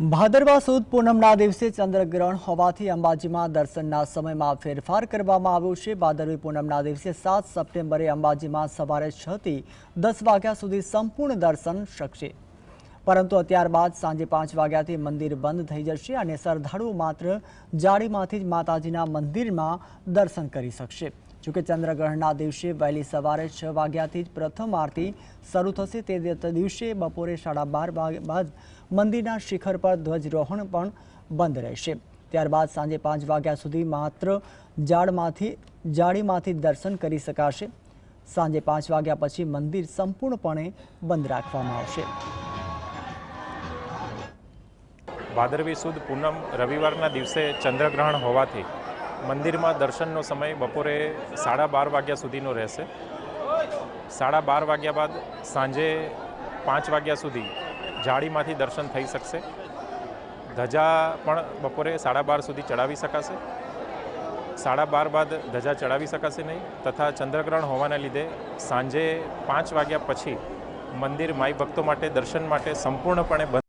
ભાદરવા સુદ પૂનમના દિવસે ચંદ્રગ્રહણ હોવાથી અંબાજીમાં દર્શનના સમયમાં ફેરફાર કરવામાં આવ્યો છે ભાદરવી પૂનમના દિવસે સાત સપ્ટેમ્બરે અંબાજીમાં સવારે છથી દસ વાગ્યા સુધી સંપૂર્ણ દર્શન શકશે પરંતુ ત્યારબાદ સાંજે 5 વાગ્યાથી મંદિર બંધ થઈ જશે અને श्रद्धालु માત્ર જાડીમાંથી માતાજીના મંદિરમાં દર્શન કરી શકશે. જો કે ચંદ્રગ્રહના દિવસે વૈલી સવારે 6 વાગ્યાથી પ્રથમ આરતી શરૂ થશે તે દિવસથી બપોરે 12:30 વાગ્યા બાદ મંદિરના શિખર પર ધ્વજરોહન પણ બંધ રહેશે. ત્યારબાદ સાંજે 5 વાગ્યા સુધી માત્ર જાડીમાંથી જાડીમાંથી દર્શન કરી શકાશે. સાંજે 5 વાગ્યા પછી મંદિર સંપૂર્ણપણે બંધ રાખવામાં આવશે. بادروی සුદ પૂનમ રવિવારના દિવસે ચંદ્રગ્રહણ હોવાથી મંદિરમાં દર્શનનો સમય બપોરે 12:30 વાગ્યા સુધીનો રહેશે 12:30 વાગ્યા બાદ સાંજે 5 વાગ્યા સુધી ઝાડીમાંથી દર્શન થઈ શકે ધજા પણ બપોરે 12:30 સુધી ચડાવી શકાશે 12:30 બાદ ધજા ચડાવી શકાશે નહીં તથા ચંદ્રગ્રહણ હોવાના લીધે સાંજે 5 વાગ્યા પછી મંદિર માય ભક્તો માટે દર્શન માટે સંપૂર્ણપણે